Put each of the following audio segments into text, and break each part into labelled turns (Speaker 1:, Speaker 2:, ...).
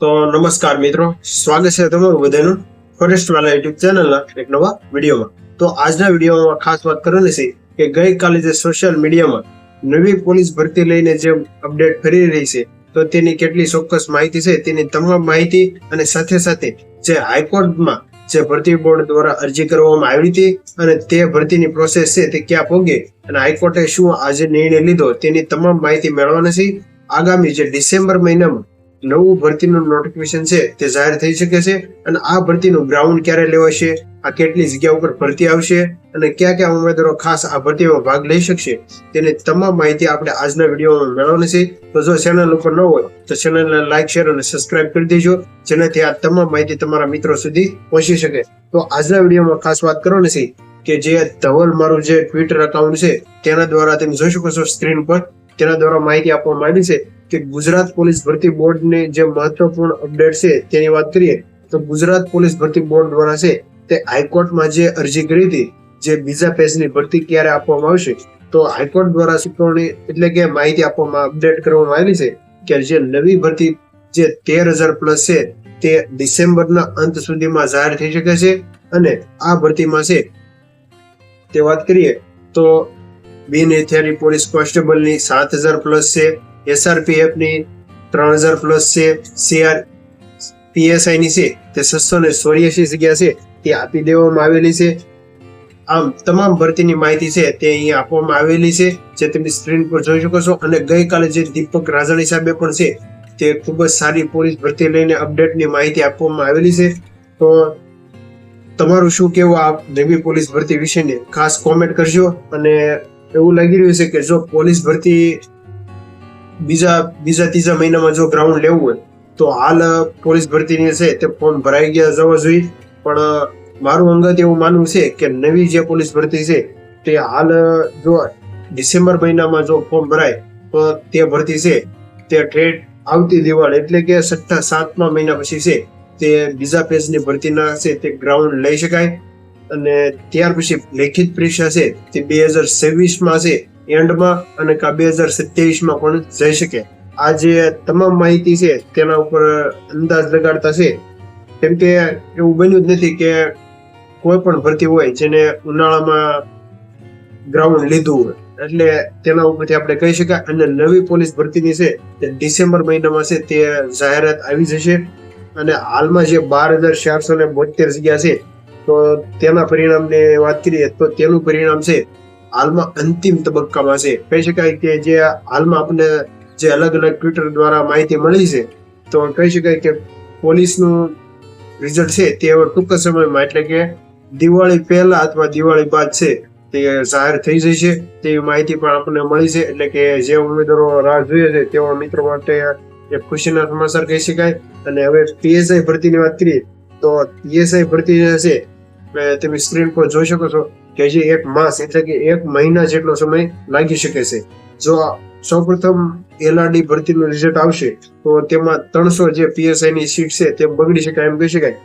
Speaker 1: તો નમસ્કાર મિત્રો, સ્વાગત છે તમારું બધાનું ફોરેસ્ટ વાલા યુટ્યુબ ચેનલના એક નવા વિડીયોમાં. તો આજના વિડીયોમાં ખાસ વાત કરવાની છે કે ગઈકાલે જે સોશિયલ મીડિયામાં નવી પોલીસ ભરતી લઈને જે અપડેટ ફરી રહી છે, તો તેની કેટલી ચોક્કસ માહિતી છે, તેની તમામ માહિતી અને સાથે સાથે જે હાઈકોર્ટમાં જે ભરતી બોર્ડ દ્વારા અરજી કરવામાં આવી હતી અને તે ભરતીની પ્રોસેસ છે તે ક્યાં પહોંચી અને હાઈકોર્ટે શું આજે નિર્ણય લીધો તેની તમામ માહિતી મેળવવાની છે. આગામી જે ડિસેમ્બર મહિનામાં નવું ભરતીનું નોટિફિકેશન છે તે જાહેર થઈ શકે છે અને આ ભરતીનું ગ્રાઉન્ડ ક્યારે લેવાશે? આ કેટલી જગ્યા ઉપર ભરતી આવશે? અને કયા કયા ઉમેદવારો ખાસ આ ભરતીમાં ભાગ લઈ શકશે? તેની તમામ માહિતી આપણે આજના વિડીયોમાં મેળવવાની છે. તો જો ચેનલ ઉપર ન હોય, તો ચેનલને લાઈક શેર અને સબસ્ક્રાઇબ કરી દેજો. જેનાથી આ તમામ માહિતી તમારા મિત્રો સુધી પહોંચી શકે. તો આજના વિડીયોમાં ખાસ વાત કરવાની છે કે જે ધવલ મારું જે ટ્વિટર એકાઉન્ટ છે, તેના દ્વારા તમે જોઈ શકો છો સ્ક્રીન પર. તેના દ્વારા માહિતી આપવામાં આવી છે. કે ગુજરાત પોલીસ ભરતી બોર્ડની જે મહત્વપૂર્ણ અપડેટ છે તેની વાત કરીએ, તો ગુજરાત પોલીસ ભરતી બોર્ડ દ્વારા છે તે હાઈકોર્ટમાં જે અરજી કરી હતી, જે બીજા પેજની ભરતી ક્યારે આપવામાં આવશે, તો હાઈકોર્ટ દ્વારા સુકવણી એટલે કે માહિતી આપવામાં, અપડેટ કરવામાં આવી છે કે જે નવી ભરતી જે તેર હજાર પ્લસ છે તે ડિસેમ્બરના અંત સુધીમાં જાહેર થઈ શકે છે અને આ ભરતીમાં છે, તે વાત કરીએ, તો બિન હથિયારી પોલીસ કોન્સ્ટેબલની સાત હજાર પ્લસ છે એસઆરપીએફની ત્રણ હજાર પ્લસ છે સીઆર પીએસઆઈ ની છે, તે છસો ને ચોર્યાસી જગ્યા છે, તે આપી દેવામાં આવેલી છે. આમ તમામ ભરતીની માહિતી છે, તે અહીંયા આપવામાં આવેલી છે, જે તમે સ્ક્રીન પર જોઈ શકો છો. અને ગઈકાલે જે દીપક રાજાણી સાહેબે પણ છે, તે ખૂબ જ સારી પોલીસ ભરતી લઈને અપડેટની માહિતી આપવામાં આવેલી છે. તો તમારું શું કહેવું આ નવી પોલીસ ભરતી વિશેની? ખાસ કોમેન્ટ કરજો. અને એવું લાગી રહ્યું છે કે જો પોલીસ ભરતી બીજા બીજા ત્રીજા મહિનામાં જો ગ્રાઉન્ડ લેવું હોય, તો હાલ પોલીસ ભરતીની છે તે ફોર્મ ભરાઈ ગયા જવા જોઈએ. પણ મારું અંગત એવું માનવું છે કે નવી જે પોલીસ ભરતી છે, તે હાલ જો ડિસેમ્બર મહિનામાં જો ફોર્મ ભરાય, તો તે ભરતી છે, તે ટ્રેડ આવતી દિવાળ એટલે કે છઠ્ઠા સાતમા મહિના પછી છે, તે બીજા પેજની ભરતીના છે તે ગ્રાઉન્ડ લઈ શકાય. અને ત્યાર પછી લેખિત પરીક્ષા છે તે બે હજાર છવ્વીસમાં છે એન્ડમાં અને કા બે હજાર સત્યાવીસમાં પણ જઈ શકે. આ જે તમામ માહિતી છે, તેના ઉપર અંદાજ લગાડતા છે. કેમ કે એવું બન્યું જ નથી કે કોઈ પણ ભરતી હોય જેને ઉનાળામાં ગ્રાઉન્ડ લીધું હોય. એટલે તેના ઉપરથી આપણે કહી શકાય. અને નવી પોલીસ ભરતીની છે, તે ડિસેમ્બર મહિનામાં છે, તે જાહેરાત આવી જશે. અને હાલમાં જે બાર હજાર ચારસો ને બોતેર જગ્યા છે, તો તેના પરિણામની વાત કરીએ તો તેનું પરિણામ છે હાલમાં અંતિમ તબક્કામાં છે. કહી શકાય કે જે હાલમાં આપણે જે અલગ અલગ ટ્વિટર દ્વારા માહિતી મળી છે, તો કહી શકાય કે પોલીસનું રિઝલ્ટ છે તે હવે ટૂંક સમયમાં, એટલે કે દિવાળી પહેલા અથવા દિવાળી બાદ છે તે જાહેર થઈ જશે, તેવી માહિતી પણ આપણને મળી છે, એટલે કે જે ઉમેદવારો રાહ જોઈએ છે તેવા મિત્રો માટે એક ખુશીના સમાચાર કહી શકાય. અને હવે પીએસઆઈ ભરતીની વાત કરીએ, તો પીએસઆઈ ભરતી જે છે તમે સ્ક્રીન પર જોઈ શકો છો કે જે એક માસ, એટલે કે એક મહિના જેટલો સમય લાગી શકે છે. જો સૌપ્રથમ એલઆરડી ભરતીનું રિઝલ્ટ આવશે, તો તેમાં ત્રણસો જે પીએસઆઈ ની સીટ છે, તે બગડી શકાય એમ કહી શકાય.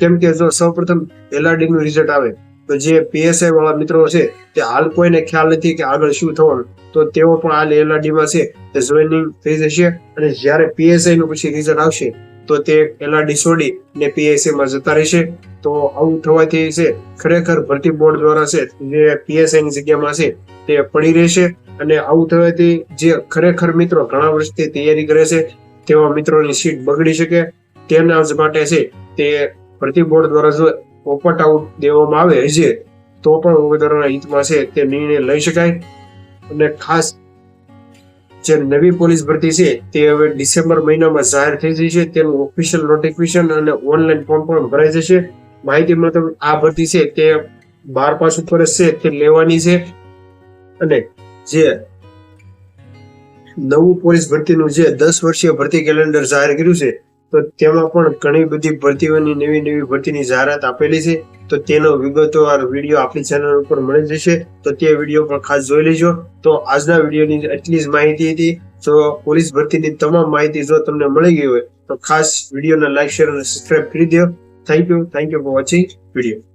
Speaker 1: કેમ કે જો સૌપ્રથમ એલઆરડી નું રિઝલ્ટ આવે, તો જે પીએસઆઈ વાળા મિત્રો છે, તે હાલ કોઈને ખ્યાલ નથી કે આગળ શું થવાનું. તો તેઓ પણ હાલ એલઆરડી માં છે, તે જોઈનિંગ થઈ જશે અને જ્યારે પીએસઆઈ નું પછી રિઝલ્ટ આવશે તો તે એલઆરડી છોડી ને પીએસઆઈ માં જતા રહેશે. તો આવું થવાથી છે ખરેખર ભરતી બોર્ડ દ્વારા છે, જે પીએસઆઈ ની જગ્યામાં છે, તે પડી રહેશે. અને આવું થવાથી જે ખરેખર મિત્રો ઘણા વર્ષથી તૈયારી કરે છે, તેવા મિત્રોની સીટ બગડી શકે. તેના જ માટે છે, તે ભરતી બોર્ડ દ્વારા જો પોપટ આઉટ દેવામાં આવે છે, તો પણ ઉમેદવારોના હિતમાં છે, તે નિર્ણય લઈ શકાય. અને ખાસ જે નવી પોલીસ ભરતી છે, તે હવે ડિસેમ્બર મહિનામાં જાહેર થઈ જશે તેનું ઓફિશિયલ નોટિફિકેશન અને ઓનલાઈન ફોર્મ પણ ભરાઈ જશે. માહિતી મતલબ આ ભરતી છે, તે બાર પાસ ઉપર છે, તે લેવાની છે. અને જે નવું પોલીસ ભરતીનું જે દસ વર્ષીય ભરતી કેલેન્ડર જાહેર કર્યું છે તો તેમાં પણ ઘણી બધી ભરતીઓની, નવી નવી ભરતીની જાહેરાત આપેલી છે. તો તેનો વિગતવાર વીડિયો આપણી ચેનલ ઉપર મળી જશે. તો તે વીડિયો પણ ખાસ જોઈ લેજો. તો આજના વિડીયોની એટલી જ માહિતી હતી. જો પોલીસ ભરતીની તમામ માહિતી જો તમને મળી ગઈ હોય, તો ખાસ વિડીયોને લાઈક શેર અને સબસ્ક્રાઈબ કરી દો. Thank you thank you for watching video